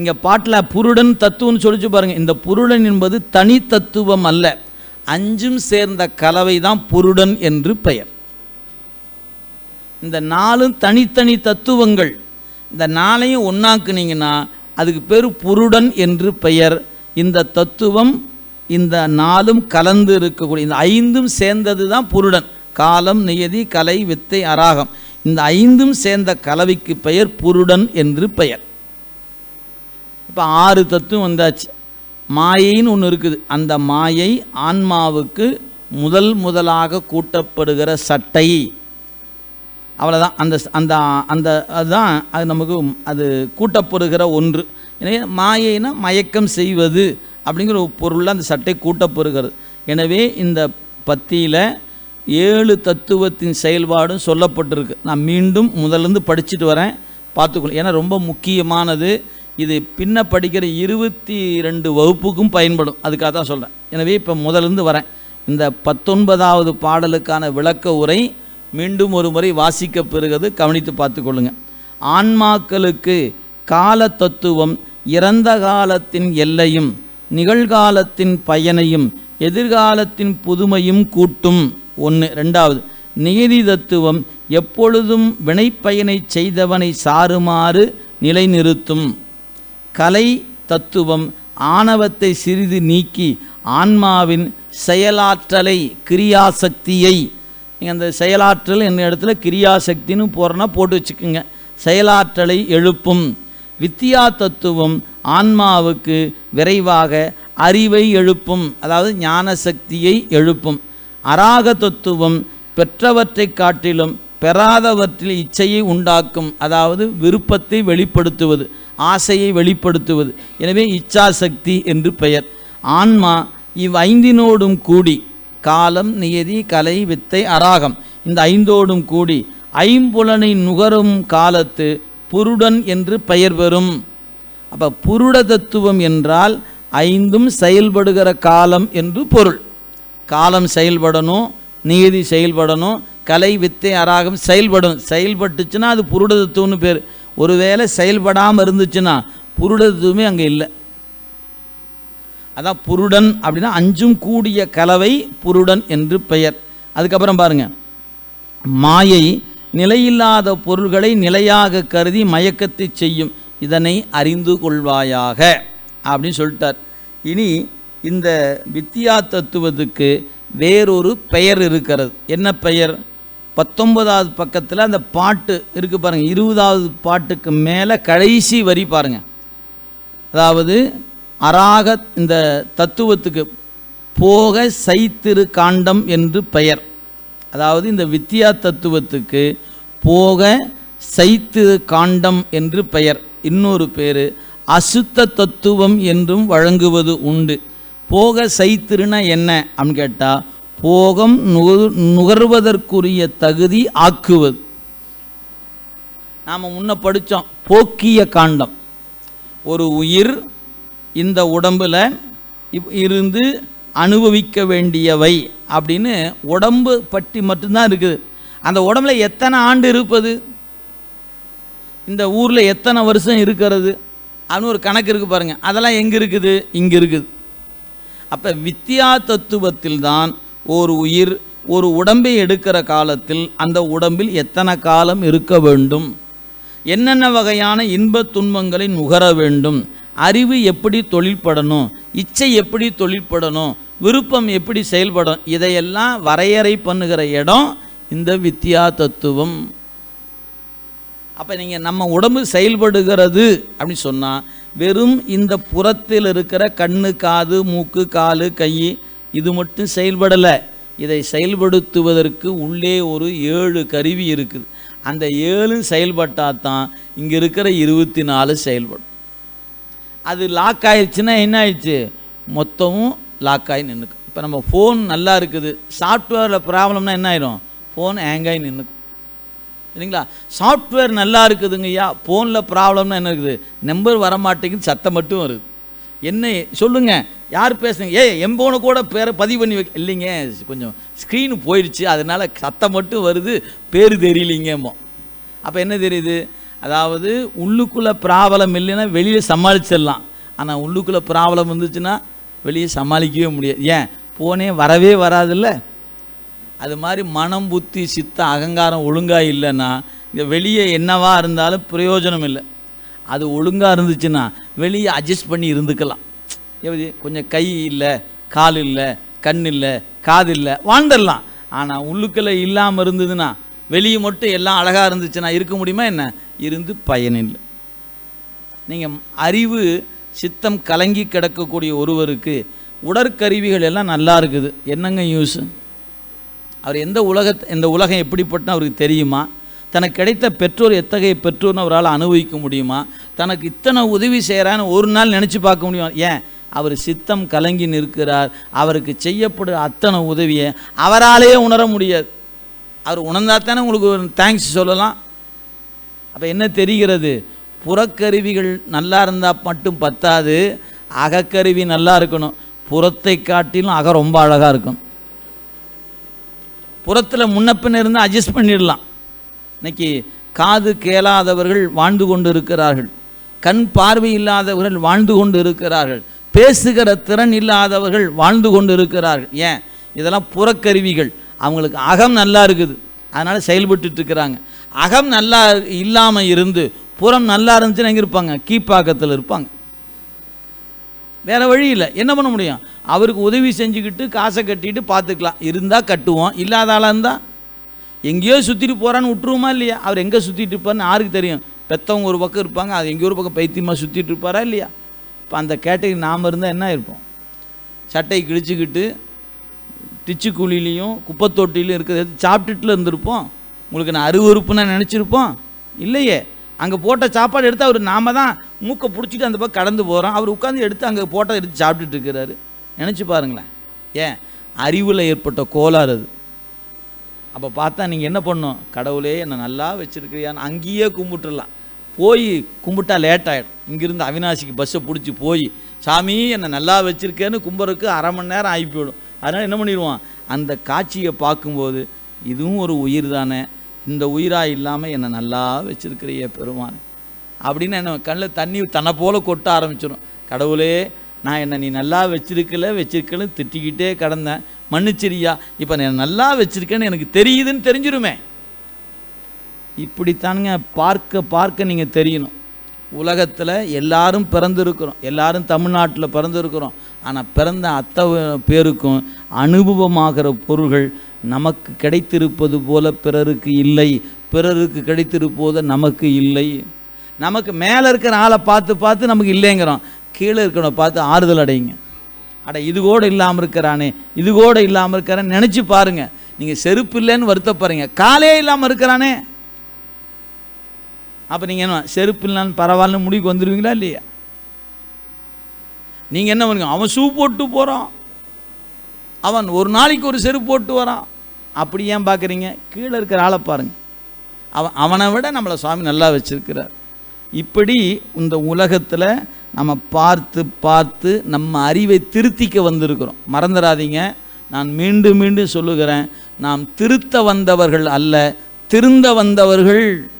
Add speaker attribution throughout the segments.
Speaker 1: இங்கே பாட்டில் புருடன் தத்துவம்னு சொல்லிச்சு பாருங்கள் இந்த புருடன் என்பது தனி தத்துவம் அல்ல. அஞ்சும் சேர்ந்த கலவை தான் புருடன் என்று பெயர். இந்த நாலும் தனித்தனி தத்துவங்கள். இந்த நாளையும் ஒன்றாக்குனீங்கன்னா அதுக்கு பேர் புருடன் என்று பெயர். இந்த தத்துவம் இந்த நாளும் கலந்து இருக்கக்கூடிய இந்த ஐந்தும் சேர்ந்தது தான் புருடன். காலம் நியதி கலை வித்தை அராகம். இந்த ஐந்தும் சேர்ந்த கலவைக்கு பெயர் புருடன் என்று பெயர். இப்போ ஆறு தத்துவம் வந்தாச்சு. மாயைன்னு ஒன்று இருக்குது. அந்த மாயை ஆன்மாவுக்கு முதல் முதலாக கூட்டப்படுகிற சட்டை. அவ்வளோதான் அந்த அந்த அந்த அதுதான் அது நமக்கு அது கூட்டப்படுகிற ஒன்று. எனவே மாயைனா மயக்கம் செய்வது அப்படிங்கிற ஒரு பொருளில் அந்த சட்டை கூட்டப்படுகிறது. எனவே இந்த பத்தியில் ஏழு தத்துவத்தின் செயல்பாடும் சொல்லப்பட்டிருக்கு. நான் மீண்டும் முதலேருந்து படிச்சுட்டு வரேன். பார்த்துக்கணும் ஏன்னா ரொம்ப முக்கியமானது. இது பின்ன படிக்கிற இருபத்தி ரெண்டு வகுப்புக்கும் பயன்படும். அதுக்காக தான் சொல்கிறேன் எனவே இப்போ முதலிருந்து வரேன். இந்த பத்தொன்பதாவது பாடலுக்கான விளக்க உரை மீண்டும் ஒரு முறை வாசிக்க பெறுகிறது கவனித்து பார்த்துக்கொள்ளுங்க ஆன்மாக்களுக்கு கால தத்துவம் இறந்த காலத்தின் எல்லையும் நிகழ்காலத்தின் பயனையும் எதிர்காலத்தின் புதுமையும் கூட்டும். ஒன்று ரெண்டாவது நியதி தத்துவம் எப்பொழுதும் வினைப்பயனை செய்தவனை சாருமாறு நிலைநிறுத்தும். கலை தத்துவம் ஆணவத்தை சிறிது நீக்கி ஆன்மாவின் செயலாற்றலை கிரியாசக்தியை. நீங்கள் அந்த செயலாற்றல் என்ன இடத்துல கிரியாசக்தின்னு போகிறனா போட்டு வச்சுக்கோங்க. செயலாற்றலை எழுப்பும். வித்தியா தத்துவம் ஆன்மாவுக்கு விரைவாக அறிவை எழுப்பும். அதாவது ஞான சக்தியை எழுப்பும். அராக தத்துவம் பெற்றவற்றை காட்டிலும் பெறாதவற்றில் இச்சையை உண்டாக்கும். அதாவது விருப்பத்தை வெளிப்படுத்துவது. ஆசையை வெளிப்படுத்துவது. எனவே இச்சாசக்தி என்று பெயர். ஆன்மா இவ் ஐந்தினோடும் கூடி காலம் நியதி கலை வித்தை அராகம் இந்த ஐந்தோடும் கூடி ஐம்புலனை நுகரும் காலத்து புருடன் என்று பெயர் பெறும். அப்போ புருட தத்துவம் என்றால் ஐந்தும் செயல்படுகிற காலம் என்று பொருள். காலம் செயல்படணும் நீதி செயல்படணும் கலை வித்தை அராகம் செயல்படும் செயல்பட்டுச்சுன்னா அது புருட தத்துவம்னு பேர். ஒருவேளை செயல்படாமல் இருந்துச்சுன்னா புருடத்துவமே அங்கே இல்லை. அதான் புருடன் அப்படின்னா அஞ்சும் கூடிய கலவை புருடன் என்று பெயர். அதுக்கப்புறம் பாருங்க. மாயை நிலையில்லாத பொருள்களை நிலையாக கருதி மயக்கத்தை செய்யும். இதனை அறிந்து கொள்வாயாக அப்படின்னு சொல்லிட்டார். இனி இந்த வித்தியா தத்துவத்துக்கு வேறொரு பெயர் இருக்கிறது. என்ன பெயர்? பத்தொன்பதாவது பக்கத்தில் அந்த பாட்டு இருக்குது பாருங்கள் இருபதாவது பாட்டுக்கு மேலே கடைசி வரி பாருங்கள் அதாவது அராக இந்த தத்துவத்துக்கு போக சைத்திரு காண்டம் என்று பெயர். அதாவது இந்த வித்தியா தத்துவத்துக்கு போக சைத்திரு காண்டம் என்று பெயர். இன்னொரு பேர் அசுத்த தத்துவம் என்றும் வழங்குவது உண்டு. போக சைத்திருனா என்ன அப்படின்னு கேட்டால் போகம் நுகர்வதற்குரிய தகுதி ஆக்குவது. நாம் முன்ன படித்தோம் போக்கிய காண்டம். ஒரு உயிர் இந்த உடம்பில் இப் இருந்து அனுபவிக்க வேண்டியவை அப்படின்னு உடம்பு பற்றி மட்டும்தான் இருக்குது. அந்த உடம்புல எத்தனை ஆண்டு இருப்பது? இந்த ஊரில் எத்தனை வருஷம் இருக்கிறது? அப்படின்னு ஒரு கணக்கு இருக்குது பாருங்கள் அதெல்லாம் எங்கே இருக்குது? இங்கே இருக்குது. அப்போ வித்தியா தத்துவத்தில் தான் ஒரு உயிர் ஒரு உடம்பை எடுக்கிற காலத்தில் அந்த உடம்பில் எத்தனை காலம் இருக்க வேண்டும்? என்னென்ன வகையான இன்பத் துன்பங்களை நுகர வேண்டும்? அறிவு எப்படி தொழில்படணும்? இச்சை எப்படி தொழில்படணும்? விருப்பம் எப்படி செயல்படும் இதையெல்லாம் வரையறை பண்ணுகிற இடம் இந்த வித்தியா தத்துவம். அப்போ நீங்கள் நம்ம உடம்பு செயல்படுகிறது அப்படின்னு சொன்னால் வெறும் இந்த புறத்தில் இருக்கிற கண்ணு காது மூக்கு காலு கை இது மட்டும் செயல்படலை. இதை செயல்படுத்துவதற்கு உள்ளே ஒரு ஏழு கருவி இருக்குது. அந்த ஏழும் செயல்பட்டால் தான் இங்கே இருக்கிற இருபத்தி நாலு செயல்படும். அது லாக் ஆயிடுச்சுன்னா என்ன ஆயிடுச்சு? மொத்தமும் லாக் ஆகி நின்றுக்கும் இப்போ நம்ம ஃபோன் நல்லா இருக்குது. சாஃப்ட்வேரில் ப்ராப்ளம்னா என்ன ஆயிரும்? ஃபோன் ஹேங் ஆகி நின்றுக்கும் சரிங்களா? சாஃப்ட்வேர் நல்லா இருக்குதுங்கய்யா. ஃபோனில் ப்ராப்ளம்னா என்ன இருக்குது? நம்பர் வரமாட்டேங்குது. சத்தம் மட்டும் வருது. என்ன சொல்லுங்க. யார் பேசுங்க ஏ எம்போனை கூட பேரை பதிவு பண்ணி வைக்க இல்லைங்க கொஞ்சம் ஸ்க்ரீனு போயிடுச்சு அதனால் சத்தம் மட்டும் வருது பேர் தெரியலிங்கம்மோ. அப்போ என்ன தெரியுது? அதாவது உள்ளுக்குள்ளே ப்ராப்ளம் இல்லைன்னா வெளியே சமாளிச்சிடலாம். ஆனால் உள்ளுக்குள்ளே ப்ராப்ளம் இருந்துச்சுன்னா வெளியே சமாளிக்கவே முடியாது. ஏன்? போனே வரவே வராதுல்ல. அது மாதிரி மனம் புத்தி சித்த அகங்காரம் ஒழுங்காக இல்லைன்னா இங்கே வெளியே என்னவாக இருந்தாலும் பிரயோஜனம் இல்லை. அது ஒழுங்காக இருந்துச்சுன்னா வெளியே அட்ஜஸ்ட் பண்ணி இருந்துக்கலாம். எப்படி? கொஞ்சம் கை இல்லை கால் இல்லை கண் இல்லை காது இல்லை வாழ்ந்துடலாம். ஆனால் உள்ளுக்களை இல்லாமல் இருந்ததுன்னா வெளியே மட்டும் எல்லாம் அழகாக இருந்துச்சுன்னா இருக்க முடியுமா என்ன? இருந்து பயனில்லை நீங்கள் அறிவு சித்தம் கலங்கி கிடக்கக்கூடிய ஒருவருக்கு உடற்கருவிகள் எல்லாம் நல்லா இருக்குது. என்னங்க யூஸ் அவர் எந்த உலகத்தை இந்த உலகம் எப்படிப்பட்ட அவருக்கு தெரியுமா? தனக்கு கிடைத்த பெற்றோர் எத்தகைய பெற்றோர்னு அவரால் அனுபவிக்க முடியுமா? தனக்கு இத்தனை உதவி செய்கிறான்னு ஒரு நாள் நினச்சி பார்க்க முடியும். ஏன்? அவர் சித்தம் கலங்கி நிற்கிறார். அவருக்கு செய்யப்படும் அத்தனை உதவியை அவராலேயே உணர முடியாது. அவர் உணர்ந்தால் தானே உங்களுக்கு ஒரு தேங்க்ஸ் சொல்லலாம். அப்போ என்ன தெரிகிறது? புறக்கருவிகள் நல்லா இருந்தால் மட்டும் பத்தாது. அகக்கருவி நல்லா இருக்கணும். புறத்தை காட்டிலும் அக ரொம்ப அழகாக இருக்கும். புறத்தில் முன்னப்பின் இருந்து அட்ஜஸ்ட் பண்ணிடலாம். இன்னைக்கு காது கேளாதவர்கள் வாழ்ந்து கொண்டு இருக்கிறார்கள் கண் பார்வை இல்லாதவர்கள் வாழ்ந்து கொண்டு இருக்கிறார்கள் பேசுகிற திறன் இல்லாதவர்கள் வாழ்ந்து கொண்டு இருக்கிறார்கள் ஏன்? இதெல்லாம் புறக்கருவிகள். அவங்களுக்கு அகம் நல்லா இருக்குது. அதனால் செயல்பட்டு இருக்கிறாங்க அகம் நல்லா இல்லாமல் இருந்து புறம் நல்லா இருந்துச்சுன்னா எங்கே இருப்பாங்க? கீப்பாக்கத்தில் இருப்பாங்க. வேறு வழி இல்லை. என்ன பண்ண முடியும்? அவருக்கு உதவி செஞ்சுக்கிட்டு காசை கட்டிட்டு பார்த்துக்கலாம் இருந்தால் கட்டுவோம். இல்லாத ஆளாக இருந்தால் எங்கேயோ சுற்றிட்டு போகிறான்னு விட்டுருவோமா இல்லையா? அவர் எங்கே சுற்றிட்டு இருப்பார்னு யாருக்கு தெரியும்? பெற்றவங்க ஒரு பக்கம் இருப்பாங்க அது எங்கேயோ ஒரு பக்கம் பைத்தியமாக சுற்றிட்டு இருப்பாரா இல்லையா? இப்போ அந்த கேட்டகரி நாம் இருந்தால் என்ன இருப்போம் சட்டை கிழிச்சுக்கிட்டு டிச்சு குழிலையும் குப்பைத்தொட்டிலையும் இருக்கிறத சாப்பிட்டுட்டுல இருந்திருப்போம். உங்களுக்கு நான் அருவறுப்புன்னு நினச்சிருப்போம். இல்லையே. அங்கே போட்ட சாப்பாடு எடுத்து அவர் நாம தான் மூக்கை பிடிச்சிட்டு அந்த பக்கம் கடந்து போகிறோம் அவர் உட்காந்து எடுத்து அங்கே போட்டதை எடுத்து சாப்பிட்டுட்டு இருக்கிறாரு. நினச்சி பாருங்களேன். ஏன்? அறிவில் ஏற்பட்ட கோளாறு அது. அப்போ பார்த்தா நீங்கள் என்ன பண்ணும் கடவுளே என்னை நல்லா வச்சுருக்கிறியான்னு அங்கேயே கும்பிட்டுடலாம் போய் கும்பிட்டா லேட் ஆகிடும் இங்கேருந்து அவினாசிக்கு பஸ்ஸை பிடிச்சி போய் சாமி என்னை நல்லா வச்சுருக்கேன்னு கும்புறதுக்கு அரை மணி நேரம் ஆகி போயிடும். அதனால் என்ன பண்ணிடுவான் அந்த காட்சியை பார்க்கும்போது இதுவும் ஒரு உயிர் தானே? இந்த உயிராக இல்லாமல் என்னை நல்லா வச்சுருக்கிறிய பெருமான். அப்படின்னு என்ன கண்ணில் தண்ணி தன்னை போல் கொட்ட ஆரம்பிச்சிடும் கடவுளே நான் என்னை நீ நல்லா வச்சிருக்கல வச்சுருக்கலன்னு திட்டிக்கிட்டே கிடந்தேன். மன்னிச்சிரியா. இப்போ நான் நல்லா வச்சுருக்கேன்னு எனக்கு தெரியுதுன்னு தெரிஞ்சிருமே. இப்படித்தானுங்க பார்க்க பார்க்க நீங்கள் தெரியணும். உலகத்தில் எல்லாரும் பிறந்திருக்கிறோம். எல்லாரும் தமிழ்நாட்டில் பிறந்திருக்கிறோம். ஆனால் பிறந்த அத்தனை பேருக்கும் அனுபவமாகிற பொருள்கள் நமக்கு கிடைத்திருப்பது போல பிறருக்கு இல்லை. பிறருக்கு கிடைத்திருப்போது நமக்கு இல்லை. நமக்கு மேலே இருக்கிற ஆளை பார்த்து பார்த்து நமக்கு இல்லைங்கிறோம். கீழே இருக்கிறவனை பார்த்து ஆறுதல் அடையுங்க. அட இது கூட இல்லாமல் இருக்கிறானே. இது கூட இல்லாமல் இருக்கிறான்னு நினச்சி பாருங்க. நீங்கள் செருப்பு இல்லைன்னு வருத்தப்படுறீங்க காலே இல்லாமல் இருக்கிறானே. அப்போ நீங்கள் என்ன செருப்பு இல்லைன்னு பரவாயில்லன்னு முடிவுக்கு வந்துடுவீங்களா இல்லையா? நீங்கள் என்ன பண்ணுங்க? அவன் ஷூ போட்டு போகிறான் அவன் ஒரு நாளைக்கு ஒரு செருப்பு போட்டு வரான். அப்படி ஏன் பார்க்குறீங்க கீழே இருக்கிற ஆளை பாருங்க. அவன் அவனை விட நம்மளை சுவாமி நல்லா வச்சுருக்கிறார். இப்படி இந்த உலகத்தில் நம்ம பார்த்து பார்த்து நம்ம அறிவை திருத்திக்க வந்திருக்கிறோம். மறந்துடாதீங்க. நான் மீண்டும் மீண்டும் சொல்லுகிறேன். நாம் திருத்த வந்தவர்கள் அல்ல திருந்த வந்தவர்கள்.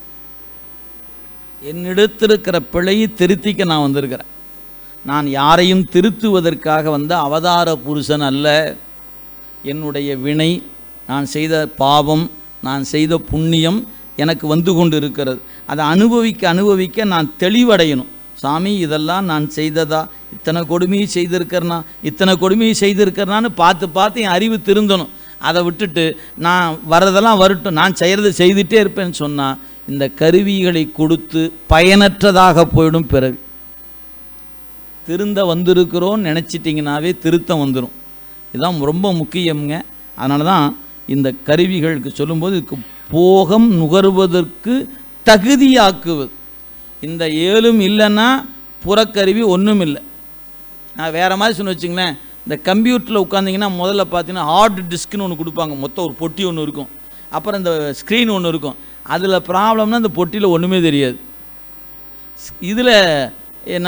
Speaker 1: என்னிடத்திருக்கிற பிழையை திருத்திக்க நான் வந்திருக்கிறேன். நான் யாரையும் திருத்துவதற்காக வந்த அவதார புருஷன் அல்ல. என்னுடைய வினை நான் செய்த பாவம் நான் செய்த புண்ணியம் எனக்கு வந்து கொண்டு இருக்கிறது அதை அனுபவிக்க அனுபவிக்க நான் தெளிவடையணும். சாமி இதெல்லாம் நான் செய்ததா? இத்தனை கொடுமையை செய்திருக்கிறனா? இத்தனை கொடுமையை செய்திருக்கிறனான்னு பார்த்து பார்த்து என் அறிவு திருந்தணும். அதை விட்டுட்டு நான் வரதெல்லாம் வரட்டும். நான் செய்கிறத செய்துட்டே இருப்பேன்னு சொன்னால் இந்த கருவிகளை கொடுத்து பயனற்றதாக போயிடும் பிறவி திருந்த வந்திருக்கிறோன்னு நினச்சிட்டிங்கனாவே திருத்தம் வந்துடும் இதுதான் ரொம்ப முக்கியம்ங்க. அதனால தான் இந்த கருவிகளுக்கு சொல்லும்போது இதுக்கு போகம் நுகர்வதற்கு தகுதியாக்குவது. இந்த ஏழும் இல்லைன்னா புறக்கருவி ஒன்றும் இல்லை. நான் வேறு மாதிரி சொன்ன வச்சுங்களேன் இந்த கம்ப்யூட்டரில் உட்காந்திங்கன்னா முதல்ல பார்த்தீங்கன்னா ஹார்ட் டிஸ்க்னு ஒன்று கொடுப்பாங்க. மொத்தம் ஒரு பொட்டி ஒன்று இருக்கும். அப்புறம் இந்த ஸ்க்ரீன் ஒன்று இருக்கும். அதில் ப்ராப்ளம்னா இந்த பொட்டியில் ஒன்றுமே தெரியாது. இதில்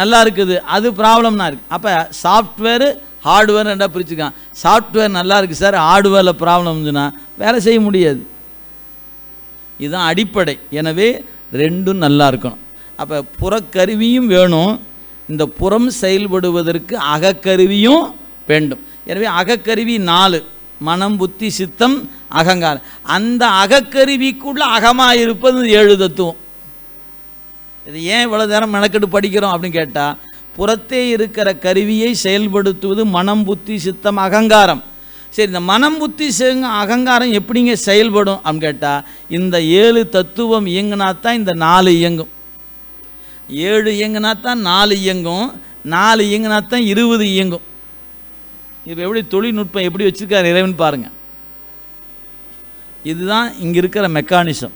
Speaker 1: நல்லா இருக்குது. அது ப்ராப்ளம்னா இருக்குது அப்போ சாஃப்ட்வேரு ஹார்ட்வேர் ரெண்டாக பிரிச்சுக்கான் சாஃப்ட்வேர் நல்லா இருக்குது சார் ஹார்ட்வேரில் ப்ராப்ளம்னா வேலை செய்ய முடியாது. இதுதான் அடிப்படை. எனவே ரெண்டும் நல்லா இருக்கணும். அப்போ புறக்கருவியும் வேணும். இந்த புறம் செயல்படுவதற்கு அகக்கருவியும் வேண்டும். எனவே அகக்கருவி நாலு மனம் புத்தி சித்தம் அகங்காரம். அந்த அகக்கருவிக்குள்ள அகமாக இருப்பது ஏழு தத்துவம். இது ஏன் இவ்வளோ நேரம் மெனக்கெட்டு படிக்கிறோம் அப்படின்னு கேட்டால் புறத்தே இருக்கிற கருவியை செயல்படுத்துவது மனம் புத்தி சித்தம் அகங்காரம். சரி இந்த மனம் புத்தி சிங்க அகங்காரம் எப்படிங்க செயல்படும் அப்படின்னு கேட்டால் இந்த ஏழு தத்துவம் இயங்கினா தான் இந்த நாலு இயங்கும். ஏழு இயங்குனா தான் நாலு இயங்கும் நாலு இயங்குனா தான் இருபது இயங்கும். இப்போ எப்படி தொழில்நுட்பம் எப்படி வச்சுருக்காரு இறைவன் பாருங்கள் இதுதான் இங்கே இருக்கிற மெக்கானிசம்.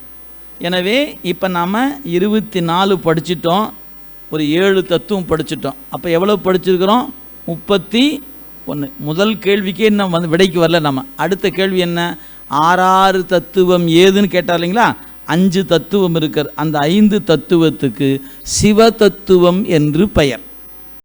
Speaker 1: எனவே இப்போ நாம் இருபத்தி நாலு படிச்சிட்டோம் ஒரு ஏழு தத்துவம் படிச்சிட்டோம். அப்போ எவ்வளோ படிச்சிருக்கிறோம்? முப்பத்தி ஒன்று முதல் கேள்விக்கே இன்னும் வந்து விடைக்கு வரல நம்ம அடுத்த கேள்வி என்ன? ஆறாறு தத்துவம் ஏதுன்னு கேட்டார் இல்லைங்களா? அஞ்சு தத்துவம் இருக்கிற அந்த ஐந்து தத்துவத்துக்கு சிவ தத்துவம் என்று பெயர்.